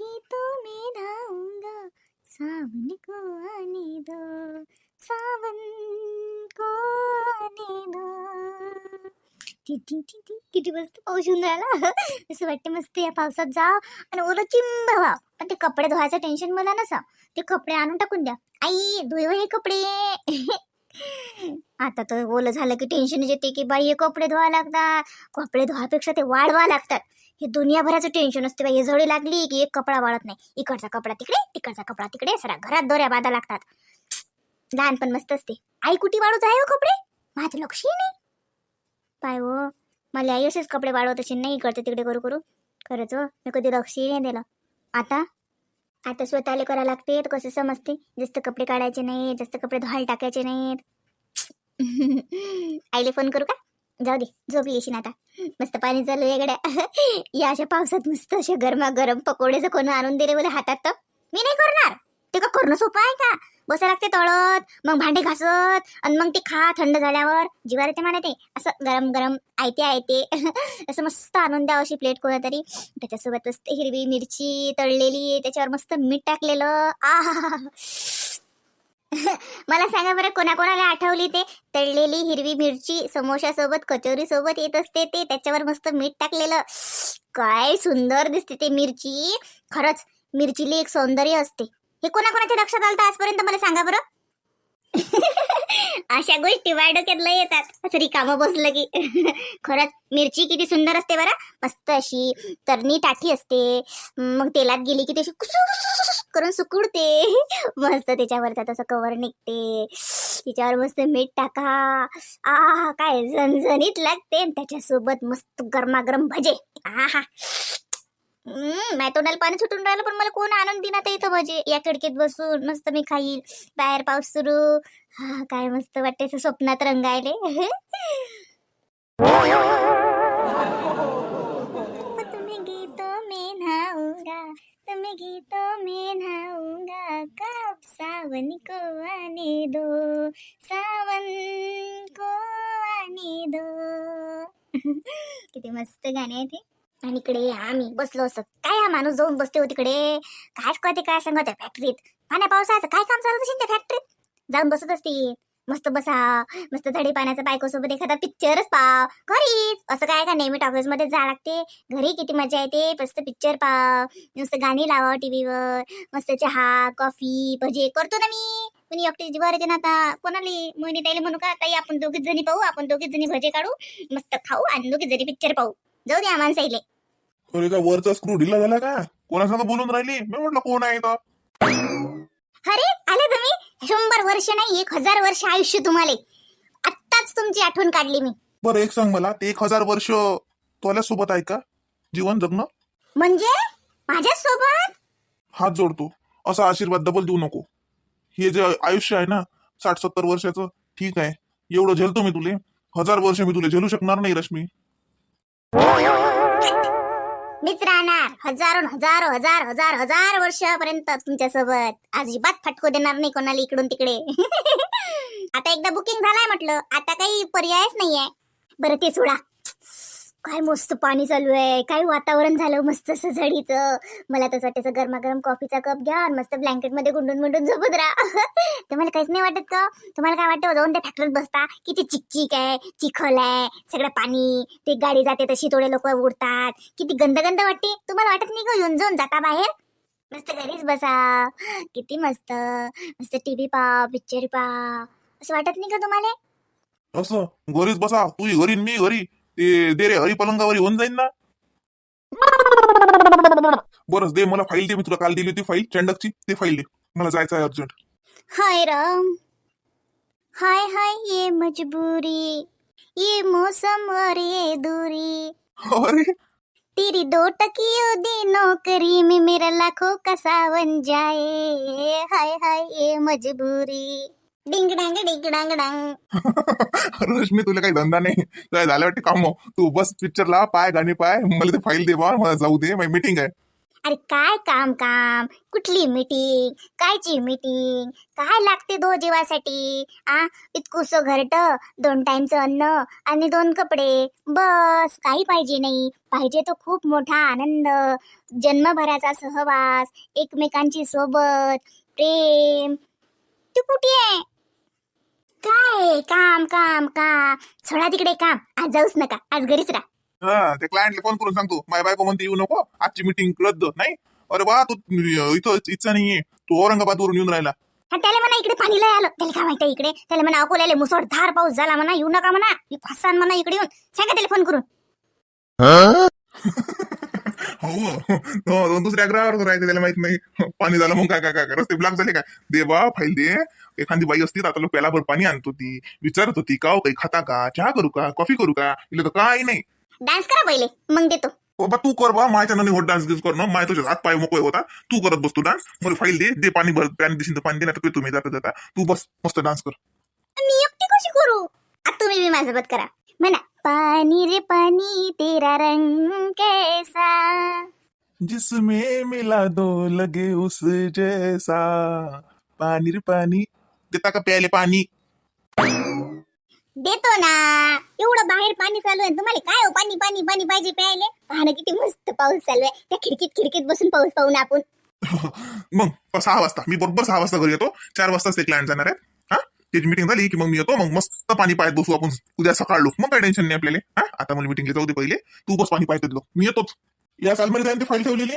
के तो मैं धाऊंगा. सावन को आने दो. सावन को आने दो. किती मस्त पाऊस येऊन राहिला. असं वाटतं मस्त या पावसात जा आणि ओलं चिंब व्हा पण ते कपडे धुवायचं टेन्शन मला नसा. ते कपडे आणून टाकून द्या. आई धुव हे कपडे. आता तर ओलं झालं की टेन्शन येते की बाई हे कपडे धुवा लागतात. कपडे धुवापेक्षा ते वाढवा लागतात. हे दुनियाभराचं टेन्शन असते बाई. हे झडी लागली की एक कपडा वाळत नाही. इकडचा कपडा तिकडे तिकडचा कपडा तिकडे. सरा घरात दोऱ्या बाधा लागतात. लहानपण मस्त असते. आई कुठे वाळूच आहे हो कपडे? माझं लक्ष नाही. पाय हो मला आई असेच कपडे वाळवत असेल. नाही इकडचे तिकडे करू करू. खरंच हो मी कधी लक्ष नाही दिलं. आता? आता स्वतःला करावं लागते तर कसं समजते? जास्त कपडे काढायचे नाहीत जास्त कपडे धुवायला टाकायचे नाहीत. आईले फोन करू का? जाऊ दे झोपली येशील आता. मस्त पाणी चालू आहे गड्या. या अशा पावसात मस्त असे गरमागरम पकोडे जर कोण आणून दिले बोले हातात तर? मी नाही करणार. ते का करणं सोपं आहे का? बसा लागते तळत मग भांडे घासत आणि मग ते खा थंड झाल्यावर. जिवार येते म्हणा ते असं गरम गरम आयते आयते. असं मस्त आणून द्यावं अशी प्लेट कोणातरी. त्याच्यासोबत मस्त हिरवी मिरची तळलेली त्याच्यावर मस्त मीठ टाकलेलं. आ मला सांगा बरं कोणाकोणाला आठवली ते? तळलेली हिरवी मिरची समोसा सोबत कचोरी सोबत येत असते ते त्याच्यावर मस्त मीठ टाकलेलं. काय सुंदर दिसते ते मिरची. खरंच मिरचीली एक सौंदर्य असते. हे कोणाकोणाच्या लक्षात आलं आजपर्यंत मला सांगा बरं? अशा गोष्टी वाय लय येतात. असं रिकामं बसलं की. खरंच मिरची किती सुंदर असते बरं. मस्त अशी तरणी टाठी असते. मग तेलात गेली की तशी कुसुस करून सुकुडते. मस्त त्याच्यावर तसं कवर निघते. तिच्यावर मस्त मीठ टाका. आ काय झणझणीत लागते त्याच्यासोबत मस्त गरमागरम भजे. आहा माय तोंडाला पाणी सुटून राहिलं पण मला कोण आणून ते इथं भजे? या खिडकीत बसून मस्त मी खाईल बाहेर पाऊस सुरू. हा काय मस्त वाटते स्वप्नात रंगायले. हो, तुम्ही गीतो मे नहाऊंगा तुम्ही गीतो मे नहाऊंगा काप सावन को आने दो सावन को आने दो. किती मस्त गाणे आहे ते. आणि इकडे आम्ही बसलो असत. काय हा माणूस जाऊन बसते हो तिकडे? कायच कळते काय सांगत आहे फॅक्टरीत पाण्या पावसाचं काय काम चालत असेल त्या फॅक्टरीत जाऊन बसत असते. मस्त बसा मस्त धडे पाण्याचा बायकोसोबत एखादा पिक्चरच पाव. घरीच. असं काय का नेहमी टॉकीजमध्ये जा लागते? घरी किती मजा येते? मस्त पिक्चर पाव. मस्त गाणी लावा टीव्हीवर मस्त चहा कॉफी भजे करतो ना मी. कोणी एकटी जीवावर येते ना आता? कोणाली? मोहिनी ताईला म्हणू का ताई आपण दोघीच जणी पाहू आपण दोघीच जणी भजे काढू. मस्त खाऊ आणि दोघीच जणी पिक्चर पाहू. जाऊ द्या माणसाईले. अरे का वरचा स्क्रू ढिला झाला का? कोणासंग बोलून राहिली? मी म्हटलं कोण आहे तर अरे आले तुम्ही? शंभर वर्ष नाही एक हजार वर्ष आयुष्य तुम्हाला. आत्ताच तुमची आठवण काढली मी. बरं एक सांग मला ते एक हजार वर्ष तुला सोबत आहे का? जीवन जगणं? म्हणजे? माझ्या सोबत हात जोडतो असा आशीर्वाद डबल देऊ नको. हे जे आयुष्य आहे ना साठ सत्तर वर्षाचं ठीक आहे. एवढं झेलतो मी तुले. हजार वर्ष मी तुला झेलू शकणार नाही रश्मी. मीच राहणार. हजारो हजारो हजार हजार हजार वर्षापर्यंत तुमच्यासोबत अजिबात फटको देणार नाही कोणाला इकडून तिकडे. आता एकदा बुकिंग झालाय म्हटलं. आता काही पर्यायच नाहीये. बरं ते सोडा. काय मस्त पाणी चालू आहे. काय वातावरण झालं मस्त सजडीचं. मला तसं वाटायचं गरमागरम कॉफीचा कप घ्या आणि मस्त ब्लँकेटमध्ये गुंडून गुंडून झोपत राहा. तुम्हाला काहीच नाही वाटत का तुम्हाला काय वाटतं? जाऊन त्या फॅक्टरीत बसता. किती चिकचिक आहे चिखल आहे सगळं पाणी. ते गाडी जाते तशी थोडे लोक उडतात. किती गंद गंद वाटते. तुम्हाला वाटत नाही का येऊन जाऊन जाता बाहेर. मस्त घरीच बसा. किती मस्त. मस्त टीव्ही पा पिक्चर पा असं वाटत नाही का तुम्हाला? असं घरीच बसा. तू घरी मी घरी. ते दे रे हरी पलंगावर होऊन जाईन ना. बरंच दे मला फाईल दे मी तुला काल दिली होती फाईल चंडकची ते फाईल दे. मला जायचं आहे अर्जंट हाय राम. हाय हाय ये मजबूरी. ये मौसम और ये दूरी. अरे. तेरी दो टकियों दी नौकरी में मेरा लाखों का सावन जाए. हाय हाय ये मजबूरी. डिंग डांग डिंग डांग डांग रश्मी तुला काही धंदा नाही. काय झालं वाटते काम? तू बस पिक्चरला पाय गाणी पाय. मला ते फाईल दे बा मला जाऊ दे. माझी मीटिंग आहे. अरे काय काम काम? कुठली मीटिंग कायची मीटिंग काय लागते दो जीवासाठी? आ? इतकुस घरट दोन टाइमचं अन्न आणि दोन कपडे. बस काही पाहिजे नाही. पाहिजे तो खूप मोठा आनंद. जन्मभराचा सहवास एकमेकांची सोबत प्रेम. तू कुठे आहे? काय? काम काम काम. सोडा तिकडे काम. आज जाऊच नका. आज घरीच राहा. हा ते क्लायंटला फोन करून सांगतो. माझ्या बायको म्हणते येऊ नको. आजची मीटिंग रद्द. नाही. अरे बा तू इथं इच्छा नाहीये. तू औरंगाबादवरून येऊन राहिला. हा त्याला म्हणा इकडे पाणी लय आलं. त्याला काय माहिती इकडे? त्याला म्हणा अकोल्याला मुसळधार पाऊस झाला म्हणा. येऊ नका म्हणा. फसान म्हणा इकडे येऊन. सांगा त्याला फोन करून. हो. हो, दुसऱ्या ग्रहावर राहायचं त्याला माहीत नाही. पाणी झालं मग काय काय काय रस्ते ब्लॉक झाले काय? दे बा फाईल दे. एखादी बाई असती आता लोक प्यालाभर पाणी आणत होती. विचारत होती का हो काही खाता का? चहा करू का? कॉफी करू का? इला तर काही नाही. डान्स करा पहिले मग देतो. ओ बा तू कर बा. माझ्या नाही होत डान्स गिन्स कर ना. माझ्या तुझ्या हात पाय मोकळे होता. तू करत बसतो डान्स मला फाईल दे. दे पाणी भर. पाणी देशील तर पाणी दे नाही तुम्ही जाता जाता. तू बस मस्त डान्स कर. मी एकटी कशी करू? आता तुम्ही बी माझ्यासोबत करा. म्हणा. पाणी रे पाणी तेरा रंग कैसा। जिसमें मिला दो लगे उस जैसा। पानी रे पानी देता का प्यायले पाणी देतो ना एवढं बाहेर पाणी चालू आहे तुम्हाला काय हो पाणी पाणी पाणी पाहिजे प्यायले? पाहणं किती मस्त पाऊस चालू आहे त्या खिडकीत खिडकीत बसून पाऊस पाहू ना आपण. मग सहा वाजता मी बरोबर सहा वाजता घरी येतो चार वाजताच ते क्लायंट जाणार आहे हा? त्याची मीटिंग झाली की मग मी येतो मग मस्त पाणी पाहत बसू आपण. उद्या सकाळ लोक मग काय टेन्शन नाही आपल्याला हा? आता मला मीटिंगला जाऊ दे पहिले. तू बस पाणी पाहत लोक मी येतोच. या सालमध्ये जाईन ते फाईल ठेवलेली.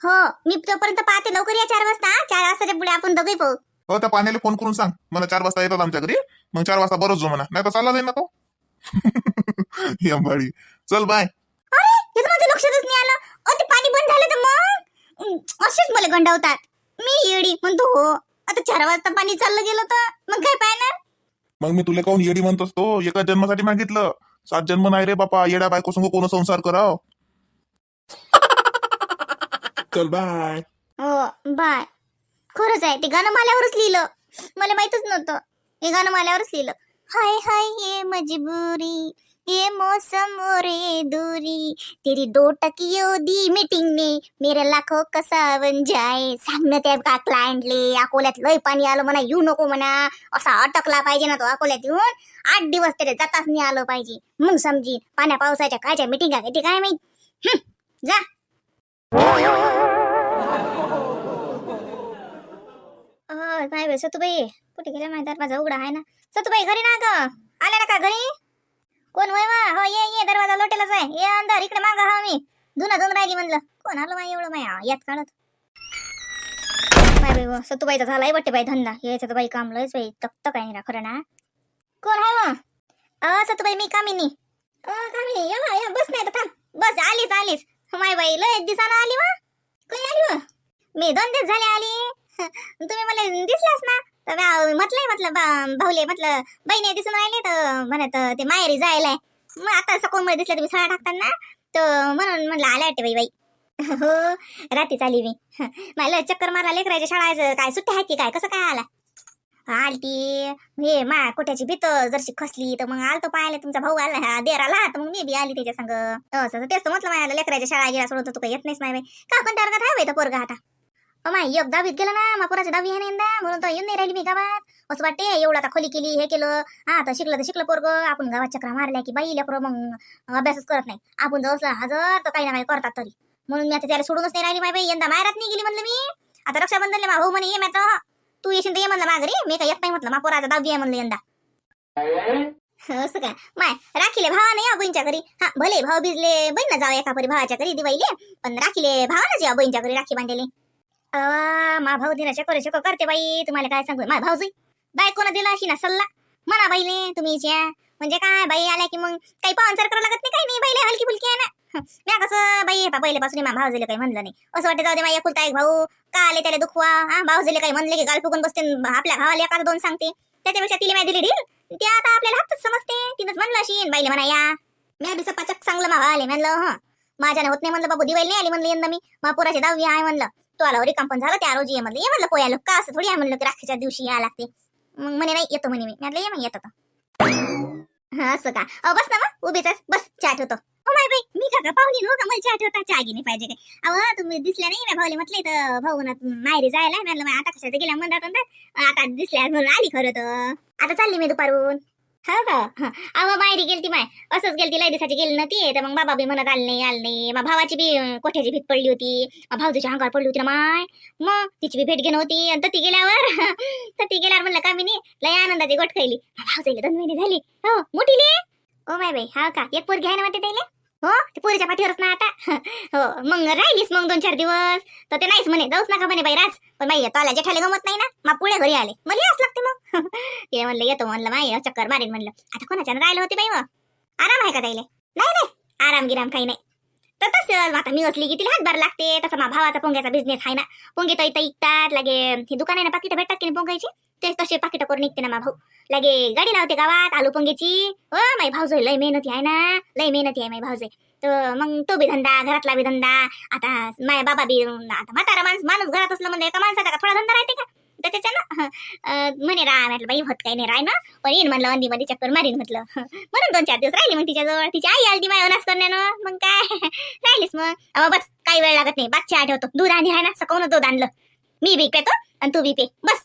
हो मी तोपर्यंत पाहते लवकर या चार वाजता? चार वाजताच्या पुढे आपण दोघे पाहू. हो त्या पाण्याला फोन करून सांग. मला चार वाजता येतात आमच्या घरी. मग चार वाजता बरोच जो म्हणा. नाही तर चालला जाईल ना तो. अंबाडी चल बाय अरे हे तर माझं लक्षातच नाही आलं. अ ते पाणी बंद झालं तर मग? असेच मला गंडावतात. मी येडी. म्हणतो हो. आता चार वाजता पाणी चाललं गेलं तर मग काय पाहणार? मग मी तुला काहून येडी म्हणत असतो एका जन्मासाठी मागितलं. सात जन्म नाही रे बापा. येड्या बायको संग कोण संसार कराव? चल बाय हो बाय खरंच आहे. ते गाणं माल्यावरच लिहिलं. मला माहितच नव्हतं. हे गाणं माल्यावरच लिहिलं. हाय हाय ये मजबूरी. ये मौसम रे दूरी तेरी दो टकियो दी मीटिंग ने मेरे लाखो कसा बन जाए। सांग ना त्या का क्लायंटले अकोल्यात लय पाणी आलं म्हणा येऊ नको म्हणा असा अटकला पाहिजे ना तो अकोल्यात येऊन आठ दिवस तरी जाताच नाही आलं पाहिजे मग समजी पाण्या पावसाच्या कायच्या मिटिंगा घेते काय माहीत जा। अय, सतुबाई कुठे गेल्या माहिती माझा उघडा आहे ना। सतुबाई घरी ना ग। आल्या ना का घरी? माझा लोटेलाच आहे. ये अंधार इकडे मागा हा मी. धुना धुन राहिली म्हणलं. कोण आलं माय एवढं माया? यात काढत. बाय बाई सतुबाईचा झालाय वाटते बाई धंदा. यायचं तर बाई काम लयच बाई तक आहे ना खरं ना? कोण आहे अ सतुबाई मी कामिनी. अ कामिनी या या बस नाही तर थांब. बस आलीच आलीच. माय बाई लय दिसाना आली वा कोणी आली व मी दोन दिवस झाले आली. तुम्ही मला दिसलास ना? तर म्हटलंय म्हटलं बा- भाऊले म्हटलं बहिणी दिसून राहिले तर म्हणत ते माहेरी जायलाय. मग आता सकून मध्ये दिसलं तुम्ही सळा टाकताना तर म्हणून म्हणलं आल्या वाटते बाई बाई. हो रात्री आली मी. मला चक्कर मारला लेकरायच्या शाळाचं काय सुट्ट्या आहेत की काय? कसं काय आला? आलती हे मा कोट्याची भीत जरशी खसली तर मग आलतो पाहायला तुमचा भाऊ आला हा देर आला तर मग मी बी आली त्याच्या संग. असं तेच तर म्हटलं माझ्या लेकराच्या शाळा गेला सोडत तू काही येत नाहीस नाही का पण वर्गात आहे बाई तो पोरगा आता? माय एक दहावीत गेलं ना मापुराची दहावी आहे ना यंदा म्हणून तर येऊन नाही राहिली मी गावात. असं वाटते एवढं आता खोली केली हे केलं. हा तर शिकलं तर शिकलं पोरग. आपण गावात चक्रा मारल्या की बाई लेकरं मग अभ्यासच करत नाही. आपण जर असला हजर तर काही ना काही करतात तरी. म्हणून मी आता त्याला सोडूनच नाही राहिली माय बाई. यंदा मायरात नाही गेली म्हणलं मी. आता रक्षाबंधनले मा भाऊ म्हणे ये मॅ तू येशील तर ये म्हणलं माघरी. मी काही येत नाही म्हटलं मा पोराचा दहावी आहे म्हणलं यंदा. असं काय? माय राखीले भावाने या हो बहिणच्या घरी. हा भले भाऊ भिजले बहीण ना जाऊ एका परी भावाच्या घरी दिवाईले पण राखीले भावानच या बहिणच्या घरी राखी बांधलेली मा भाऊ दिना शकोरे शको करते बाई. तुम्हाला काय सांगू? मा भाऊजी बाय कोणा दिला अशी ना सल्ला. म्हणा बाईले तुम्ही हिच्या. म्हणजे काय बाई आल्या की मग काही पाहुणचार करावं लागत नाही काही नाही बाईले हलकी फुलकी आहे ना. म्या कसं बाई पा पहिल्यापासून मा भाऊजीला काही म्हणलं नाही. असं वाटतं जाऊ दे माझ्या कुलता एक भाऊ. का आले त्याला दुखवा? हा भाऊजीला काही म्हणले की गाल फुगून बसते आपल्या भावाला एखादं दोन सांगते. त्याच्यापेक्षा तिला माहिती दिली ढील ते आता आपल्याला हातच समजते. तिनंच म्हणलं अशी बाईले म्हणा या. म्या बी सपाचक चांगलं मा भावाले म्हणलं हं. माझ्याने होत नाही म्हणलं बाबू दिवाळी नाही आली म्हणलं यंदा मी. मा दहावी आहे म्हणलं. तो आला वरी पण झालं त्या रोजी. ये म्हणलं ये म्हणलं पोयालो का असं थोडी आहे? म्हणलं की राखीच्या दिवशी या लागते. मग म्हणे नाही येतो म्हणे मी. म्हटलं ये मग येतो तर. हा, असं का? अहो, बस ना मग उभीच बस चहा ठेवतो. हो माय बाई मी का पाहुली हो का मला चहा ठेवता चहा घेणे पाहिजे काय? अहो तुम्ही दिसल्या नाही मी भाऊली म्हटलं तर भाऊ ना माहेरी जायला म्हणलं आता कशाचं गेल्या म्हणतात आता दिसल्या म्हणून आली खरं तर. आता चालली मी दुपारून. हो का? हं. अहो माहेरी गेलती माय असंच गेलती लय दिवसाची गेली नव्हती. तर मग बाबा बी म्हणत आले नाही आले नाही. मग भावाची बी कोठ्याची भीत पडली होती. भाऊजीच्या अंगावर पडली होती ना माय. मग तिची बी भेट घेणं होती. आणि ती गेल्यावर ती गेल्यावर म्हणलं का मी नाही लय आनंदाची गोट खायली. भाऊजाईला दोन महिने झाली. हो मोठीले? ओ माय बाई हा का? एक पोर घ्यायला वाटते त्याला? हो? ते पोरीच्या पाठीवरच ना आता? हो मग राहिलीस मग दोन चार दिवस. तर ते नाहीच म्हणे जाऊस नका म्हणे बाई राज. पण बाई तोला जेठाले गमत नाही ना? मग पुढे घरी आले. मला याच लागते मग? ते म्हणलं येतो म्हणलं माई चक्कर मारीन म्हणलं. आता कोणाच्या राहिलं होते बाई मग? आराम आहे का ताईले? नाही नाही. आराम गिराम काही नाही. तर तसं आता मी असली की तिला हातभार लागते तसं मा भावाचा पोंग्याचा बिझनेस आहे ना. पोंगे तर इथं इकतात लागे हे दुकान आहे ना पाकिटं भेटतात की नाही पोंगायची? ते तसे पाकिटं करून निघते ना मा भाऊ. लागे गाडी लावते गावात आलू पोंगेची ओ माई भाऊजय लय मेहनती आहे ना. लय मेहनती आहे माई भाऊजय. तर मग तो बी धंदा घरातला बी धंदा. आता माय बाबा बी आता म्हातारा माणूस माणूस घरात असलं म्हणजे एका माणसाचा का थोडा धंदा राहते का? त्याच्यानं ना म्हणे राय म्हटलं बाई होत काही नाही राय ना. चक्कर येईन म्हणलं अंधीमध्ये चक्कर मारीन म्हटलं. म्हणून दोन चार दिवस राहिली मग तिच्याजवळ. तिची आई आली माय अनास करण्यानं. मग काय? राहिलीस मग. अहो बस काही वेळ लागत नाही. बादशा आठवतो. दूध आणि आहे ना सकवून दूध आणलं. मी बी पेतो आणि तू बी पे. बस.